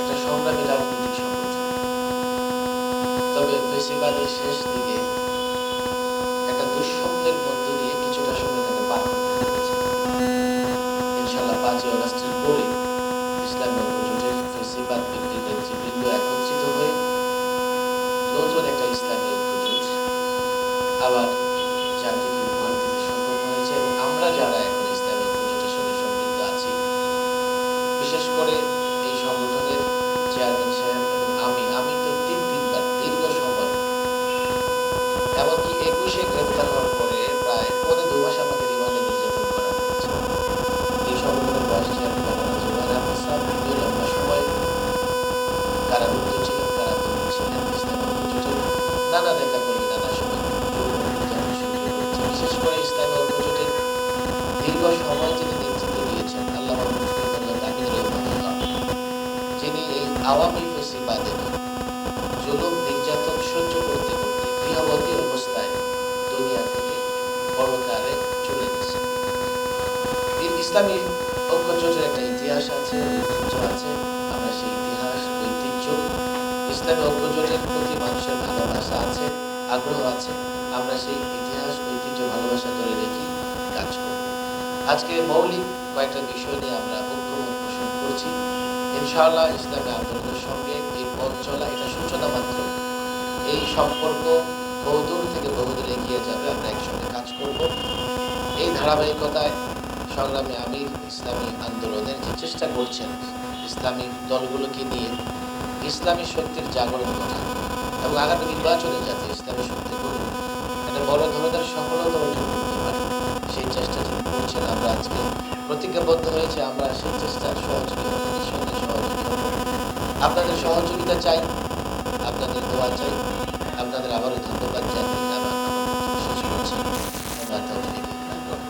একটা সংগ্রামী রাজনৈতিক সংগঠন তবে ফেসিবাদের শেষ দিকে একটা দুঃস্বপ্নের মধ্য দিয়ে কিছুটা সময় তাকে পার করতে হয়েছে ইনশাল্লাহ পাঁচই অগাস্টের পরে ইসলামী ঐক্যজোটের ফেসিবাদ বিরোধী নেতৃবৃন্দ একত্রিত হয়ে নতুন একটা ইসলামী ঐক্যজোট আবার বিশেষ করে এই সংগঠনের চেয়ারম্যান সাহেব আমি আমি তো তিন তিনবার দীর্ঘ সময়, এমনকি একুশে গ্রেপ্তার হওয়ার পরে প্রায় পনেরো দু মাস আমাকে রিমান্ডে নির্যাতন করা হয়েছে। এই সংগঠনের ভাইস চেয়ারম্যান জুবাইর আহমদ সাহেব দীর্ঘ লম্বা সময় কারারুদ্ধ ছিলেন কারাবন্দী ছিলেন ইসলামী ঐক্যজোটের নানা নেতা কর্মী নানা সময় বিশেষ করে ইসলামী ঐক্যজোটের দীর্ঘ সময় যিনি এই আওয়ামী ফেসিবাদের জুলুম নির্যাতন সহ্য করতে করতে গৃহবন্দী অবস্থায় দুনিয়া থেকে পরকালে চলে এই ইসলামী ঐক্যজোটের একটা ইতিহাস আছে ঐতিহ্য আছে। আমরা সেই ইতিহাস, ঐতিহ্য, ইসলামী ঐক্যজোটের প্রতি মানুষের ভালোবাসা আছে, আগ্রহ আছে। আমরা সেই ইতিহাস, ঐতিহ্য, ভালোবাসা ধরে রেখে কাজ করব। আজকে মৌলিক কয়েকটা বিষয় নিয়ে আমরা ঐক্যমত পোষণ করছি। ইনশাআল্লাহ ইসলামী আন্দোলনের সঙ্গে এই পথ চলা, এটা সূচনা মাত্র। এই সম্পর্ক বহুদূর থেকে বহুদূর এগিয়ে যাবে, আমরা একসঙ্গে কাজ করব। এই ধারাবাহিকতায় সংগ্রামী আমির ইসলামী আন্দোলনের যে চেষ্টা করছেন, ইসলামী দলগুলোকে নিয়ে, ইসলামী শক্তির জাগরণ ঘটা এবং আগামী নির্বাচনে যাতে ইসলামী শক্তি করুন একটা বড় ধরনের সফলতা অর্জন করতে পারে, সেই চেষ্টা যিনি করছেন, আমরা আজকে প্রতিজ্ঞাবদ্ধ হয়েছে, আমরা সেই চেষ্টার সহযোগী আপনাদের সহযোগিতা চাই আপনাদের দোয়া চাই আপনাদের আবারও ধন্যবাদ জানিয়ে আমার আমার বক্তব্য শেষ করছি আমরা তৌফিক দান করুন।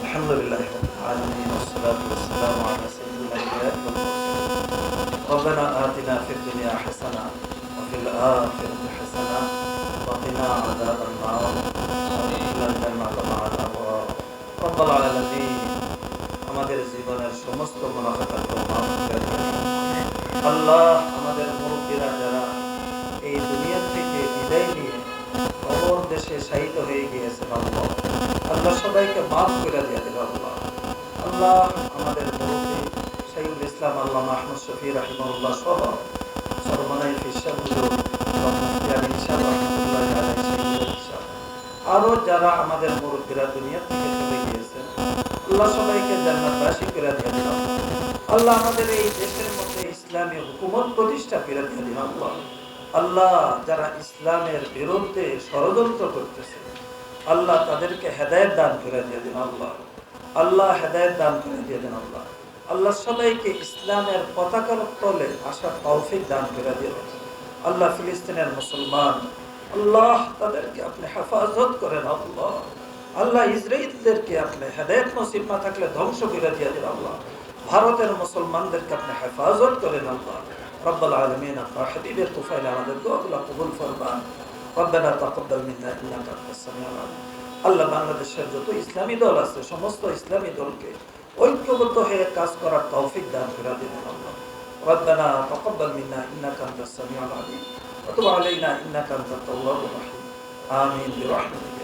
الحمد لله رب العالمين والصلاة والسلام على سيد الأنبياء والمرسلين ربنا آتنا في الدنيا حسنة وفي الآخرة حسنة وقنا عذاب النار وإلى الجنة مع الأبرار رب العالمين আমাদের জীবনের সমস্ত মুনাফাকাতকে মাফ আল্লাহ আমাদের মুরব্বীরা যারা এই থেকে বিদায় নিয়ে দেশে শায়িত হয়ে গিয়েছেন, আল্লাহ আল্লাহ সবাইকে মাফ করে দিয়ে আল্লাহ। আল্লাহ আমাদের মুরব্বী ইসলাম, আল্লাহ মাহমুদ শফি রাহিমুল্লাহ সহ সর্বনাই ফিসাব আরও যারা আমাদের মুরব্বীরা দুনিয়া থেকে আল্লাহ সবাইকে জান্নাতবাসী করে দিয়ে দিল। আল্লাহ আমাদের এই দেশের মধ্যে ইসলামী হুকুমত প্রতিষ্ঠা করে দিয়ে দিল আল্লাহ। যারা ইসলামের বিরুদ্ধে ষড়যন্ত্র করতেছে, আল্লাহ তাদেরকে হেদায়ত দান করে দিয়ে দিন আল্লাহ। আল্লাহ হেদায়ত দান করে দিয়ে দিন আল্লাহ। আল্লাহ সবাইকে ইসলামের পতাকার তলে আসার তৌফিক দান করে দিয়ে দেন আল্লাহ ফিলিস্তিনের মুসলমান, আল্লাহ তাদেরকে আপনি হেফাজত করেন আল্লাহ। আল্লাহ ইসরায়েলদেরকে আপনি হেদায়ত নসিব না থাকলে ধ্বংস করে দিয়ে দিন আল্লাহ ভারতের মুসলমানদেরকে আপনি হেফাজত করেন আল্লাহ رب العالمين আপনার হাবিবের তুফাইলে আমাদের দোয়াগুলো কবুল ফরমান ربنا تقبل منا انك انت السميع العليم আল্লাহ বাংলাদেশের যত ইসলামী দল আছে সমস্ত ইসলামী দলকে ঐক্যবদ্ধ হয়ে কাজ করার তৌফিক দান করে দিন আল্লাহ ربنا تقبل منا انك انت السميع العليم وتب علينا انك انت التواب الرحيم آمين برحمتك